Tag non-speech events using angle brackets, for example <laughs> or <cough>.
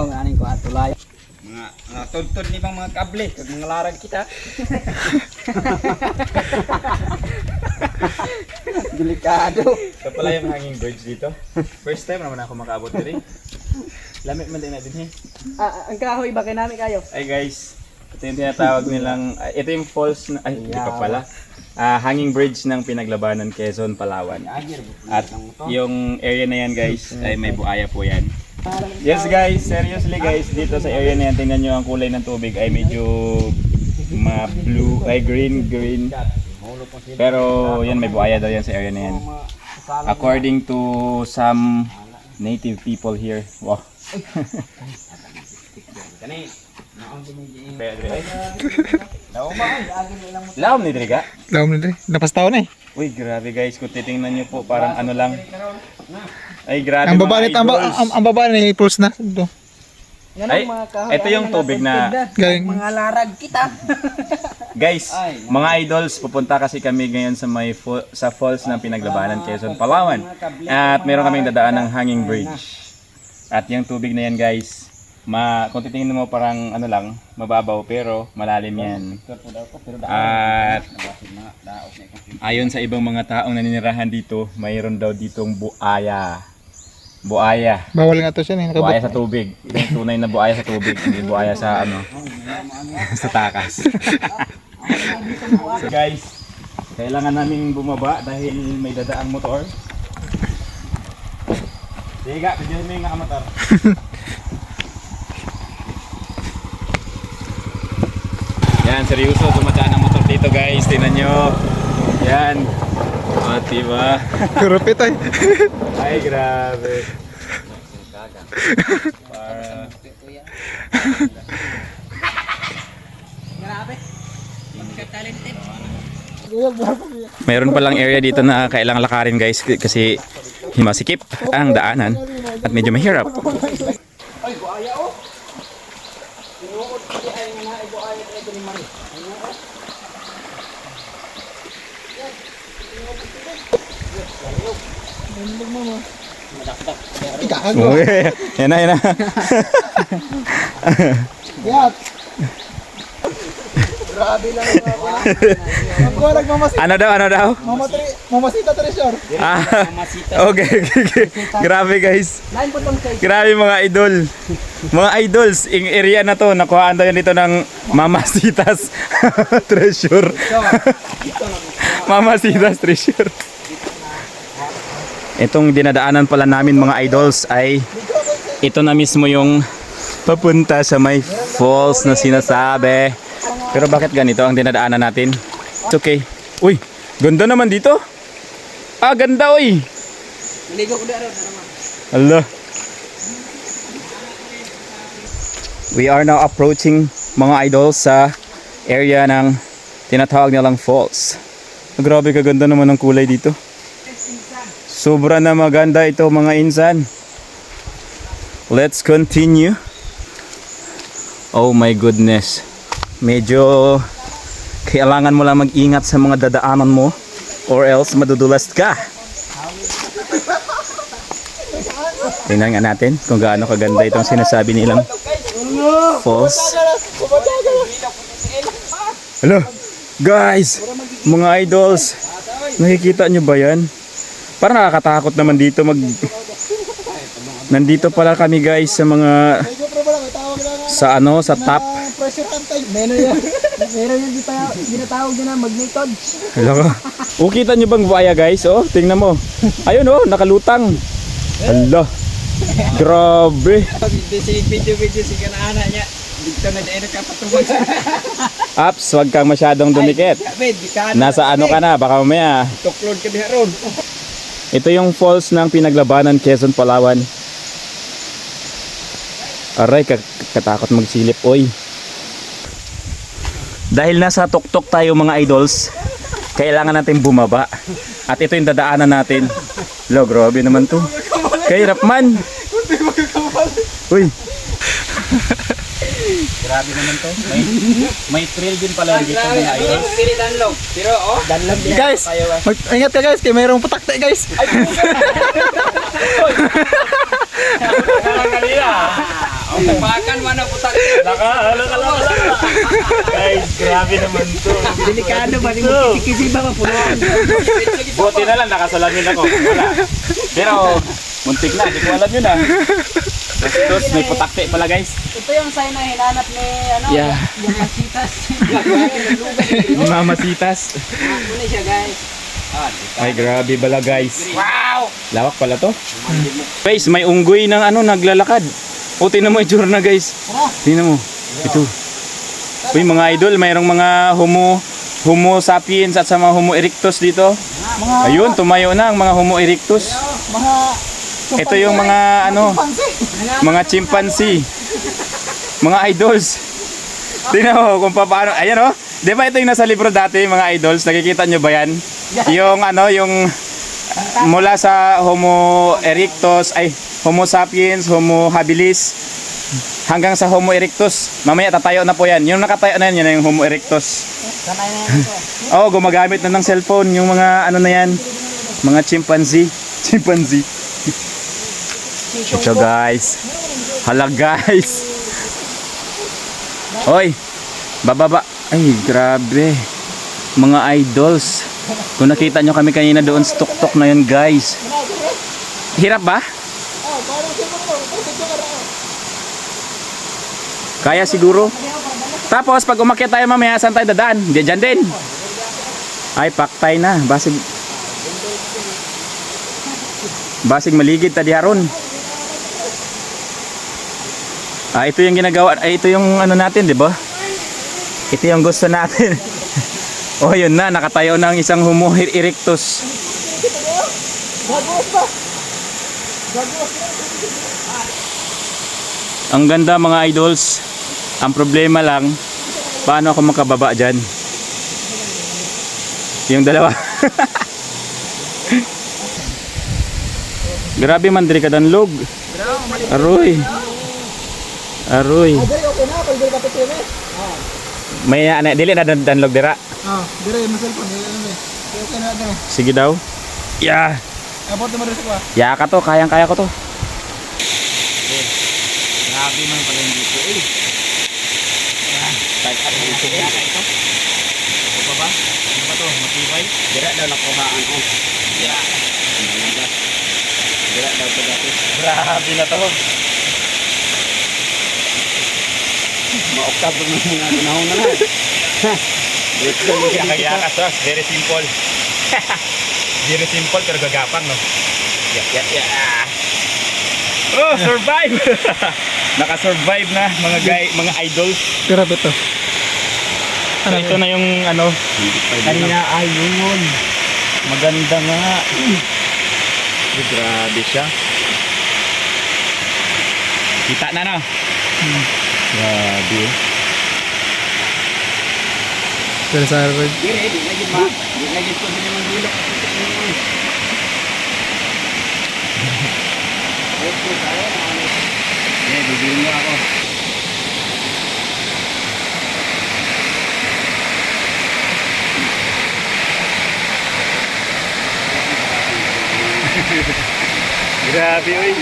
Awang aning ko atulay. Mga mga tuntun ni bang mga kable kag mga larag kita. <laughs> Delikado. Ito pala yung hanging bridge dito. First time naman ako makaabot dito. Lamit man din natin eh. Ah, ang kahoy ba kay namin kayo? Ay guys, ito yung tinatawag nilang, ah, ito yung falls na, ay hindi pa pala. Ah, hanging bridge ng pinaglabanan Quezon, Palawan. At yung area na yan guys, ay may buaya po yan. Yes guys, seriously guys, dito sa area na yan, tingnan nyo ang kulay ng tubig ay medyo ma blue, ay green, green. Pero yan, may buaya daw yan sa area na yan. According to some native people here. Wow. <laughs> Kani naon gini Laom ni Driga. Lawom na Napas tao na eh. Uy, grabe guys, kung titingnan nyo po, parang ano lang. Ay, grabe Ang baba mga nito, ang, ang, ang baba ni pulse na. Ito. Ay, ito yung tubig na-. Galing. Mga larag kita. Guys, <laughs> mga idols, pupunta kasi kami ngayon sa may sa falls ng pinaglabanan Quezon, Palawan. At meron kaming dadaan ng hanging bridge. At yung tubig na yan guys, ma kung titingnan mo parang ano lang, mababaw pero malalim yan. At ayon sa ibang mga taong naninirahan dito, mayroon daw ditong buaya. Buaya. Bawal nga to siya eh. Buaya sa tubig. Yung tunay na buaya sa tubig, hindi buaya sa ano, <laughs> sa takas. so guys, kailangan naming bumaba dahil may dadaang motor. Sige ka, pwede mo yung motor. <laughs> seryoso, dumadaan ang motor dito guys. Tingnan nyo. Yan. O, diba? <laughs> Kurupit ay. <laughs> Ay, grabe. Para... Grabe. Talented. Mayroon palang area dito na kailangan lakarin guys kasi himasikip ang daanan at medyo mahirap. Ay, buaya oh. Tinuod kaya ay nga na buaya ito ni Mari. <laughs> Yan na, yan na. Yat. Grabe lang Ang ko ano daw, ano daw? Mamatri, mamasita Tresor. Ah, okay, <laughs> okay, okay. Grabe guys. Grabe mga idol. Mga idols, yung area na to, nakuhaan daw yan dito ng Mamasitas <laughs> Treasure. Mamasitas Treasure. Itong dinadaanan pala namin mga idols ay ito na mismo yung papunta sa may falls na sinasabi. Pero bakit ganito ang dinadaanan natin? It's okay. Uy, ganda naman dito. Ah, ganda uy. Ligo ko daro. Allah. We are now approaching mga idols sa area ng tinatawag nilang falls. Ah, Grabe kaganda naman ng kulay dito. Sobra na maganda ito mga insan. Let's continue. Oh my goodness. Medyo kailangan mo lang mag-ingat sa mga dadaanan mo or else madudulas ka. Tingnan nga natin kung gaano kaganda itong sinasabi nilang falls. Hello, guys, mga idols, nakikita nyo ba yan? Parang nakakatakot naman dito mag... Nandito pala kami guys sa mga... Sa ano, sa top. Meron yan. Meron yan di pa ginatawag na magnetod. Hello ka. O, kita nyo bang buaya guys? Oh, tingnan mo. Ayun oh, nakalutang. Hala. Grabe. Sige video video si kanana niya. Dito na dai nakapatubag sa. Apps, wag kang masyadong dumikit. Nasa ano ka na, baka mamaya. tuklod ka diha ron. Ito yung falls ng pinaglabanan Quezon, Palawan. Aray, ka- katakot magsilip, oy. Dahil nasa tuktok tayo mga idols, kailangan natin bumaba. At ito yung dadaanan natin. Lo, grabe naman to. Kahirap man. Uy. grabe naman to. May, may thrill din pala dito mga idols. Danlog. Pero oh, danlog din. Guys, mag, ingat ka guys, kay mayroong putakte guys. Pakan man ang putak. Laka, hala, hala, hala. Guys, grabe naman to. Delikado ba? Di mo kisi ba mapuluan? Buti na lang, nakasalamin ako. Wala. Pero, muntik na, hindi ko alam yun ah. Bastos, may putakte pala guys. Ito yung sign na hinanap ni ano, Yeah. yung masitas. Mamasitas. Muna siya guys. Ay, grabe bala guys. Wow! Lawak pala to. Guys, may unggoy ng ano, naglalakad. O, tingnan mo itsura na guys. Tingnan mo. Ito. Uy, mga idol, mayroong mga homo Homo sapiens at sa mga Homo erectus dito. Ayun, tumayo na ang mga Homo erectus. Mga... Ito yung mga ano, mga chimpanzee. Mga idols. Tingnan mo kung paano. Ayan oh. Di ba ito yung nasa libro dati, mga idols? Nakikita nyo ba yan? Yung ano, yung mula sa Homo erectus, ay Homo sapiens, Homo habilis, hanggang sa Homo erectus. Mamaya tatayo na po yan. Yung nakatayo na yan, yan yung Homo erectus. Ito. Oh, gumagamit na ng cellphone yung mga ano na yan, mga chimpanzee. <laughs> Chimpanzee. Ito guys. Hala guys. Hoy. Bababa. Ay, grabe. Mga idols. Kung nakita nyo kami kanina doon sa tuktok na yun guys. Hirap ba? Kaya siguro. Tapos pag umakyat tayo mamaya, saan tayo dadaan? Diyan dyan din. Ay, paktay na. Basig. Basig maligid ta diharon. Ah, ito yung ginagawa. Ay, ito yung ano natin, di ba? Ito yung gusto natin. <laughs> oh, yun na. Nakatayo na ang isang Homo erectus. Ang ganda mga idols. Ang problema lang, paano ako makababa dyan? Yung dalawa. <laughs> Grabe man diri ka danlog. Aroy. Aroy. May ana dili na dan danlog dira. Ah, dali, yung cellphone. Sige daw. Yeah. Abot naman rin sa kwa. Ya ka to, kayang kaya ko to. Grabe man pala yung dito eh. Tag at dito. Ito pa ba? Ano ba to? Matibay? Dira daw nakuhaan ko. Yeah. Dira daw to dati. Grabe na to. Maoktab ng mga panahon na nga. Kaya ka sos, very simple. <laughs> very simple pero gagapang no. Yeah, yeah, yeah. Oh, survive! <laughs> Naka-survive na mga guy, mga idols. Grabe to. So, ito na yung ano, kanina ayun. Maganda nga. Ay, grabe siya. Kita na no? Grabe. Pero sa akin. Dire, di lagi ma. Di lagi ko sa mga gilok. Eh, ako. <laughs> Grabe, oy.